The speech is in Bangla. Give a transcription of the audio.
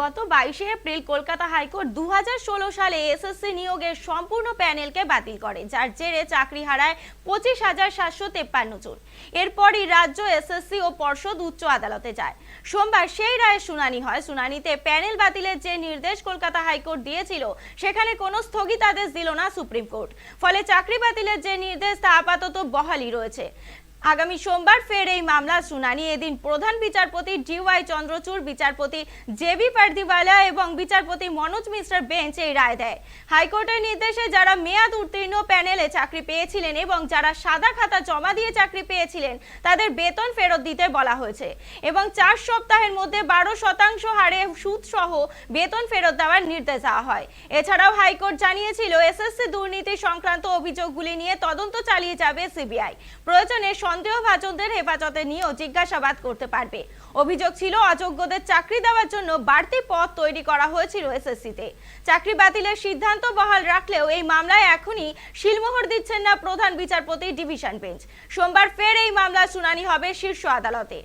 গত বাইশে এপ্রিল কলকাতা হাইকোর্ট দু হাজার ষোলো সালে এসএসসি নিয়োগের সম্পূর্ণ প্যানেলকে বাতিল করে, যার জেরে চাকরি হারায় পঁচিশ হাজার সাতশো তেপ্পান্ন জন। এরপরই রাজ্য এসএসসি ও পর্ষদ উচ্চ আদালতে যায়। সোমবার সেই রায়ের শুনানি হয়। শুনানিতে প্যানেল বাতিলের যে নির্দেশ কলকাতা হাইকোর্ট দিয়েছিল, সেখানে কোনো স্থগিতাদেশ দিল না সুপ্রিম কোর্ট। ফলে চাকরি বাতিলের যে নির্দেশ, তা আপাতত বহালই রয়েছে। আগামী সোমবার ফের এই মামলার শুনানি। এদিন প্রধান বিচারপতি ডিওয়াই চন্দ্রচূড়, বিচারপতি জেবি পার্দিওয়ালা এবং বিচারপতি মনোজ মিশ্রের বেঞ্চ এই রায় দেয়। হাইকোর্টের নির্দেশে যারা মেয়াদ উত্তীর্ণ প্যানেলে চাকরি পেয়েছিলেন এবং যারা সাদা খাতা জমা দিয়ে চাকরি পেয়েছিলেন, তাদের বেতন ফেরত দিতে বলা হয়েছে এবং চার সপ্তাহের মধ্যে বারো শতাংশ হারে সুদ সহ বেতন ফেরত দেওয়ার নির্দেশ দেওয়া হয়। এছাড়াও হাইকোর্ট জানিয়েছিল, এসএসসি দুর্নীতি সংক্রান্ত অভিযোগগুলি নিয়ে তদন্ত চালিয়ে যাবে সিবিআই। প্রয়োজনে সন্দেহভাজনদের হেফাজতে নিয়েও জিজ্ঞাসাবাদ করতে পারবে। অভিযোগ ছিল, অযোগ্যদের চাকরি দেওয়ার জন্য বাড়তি পদ তৈরি করা হয়েছিল এসএসসিতে। চাকরি বাতিলের সিদ্ধান্ত বহাল রাখলেও এই মামলায় এখনই শিলমোহর দিচ্ছেন না প্রধান বিচারপতি ডিভিশন বেঞ্চ। সোমবার ফের এই মামলার শুনানি হবে শীর্ষ আদালতে।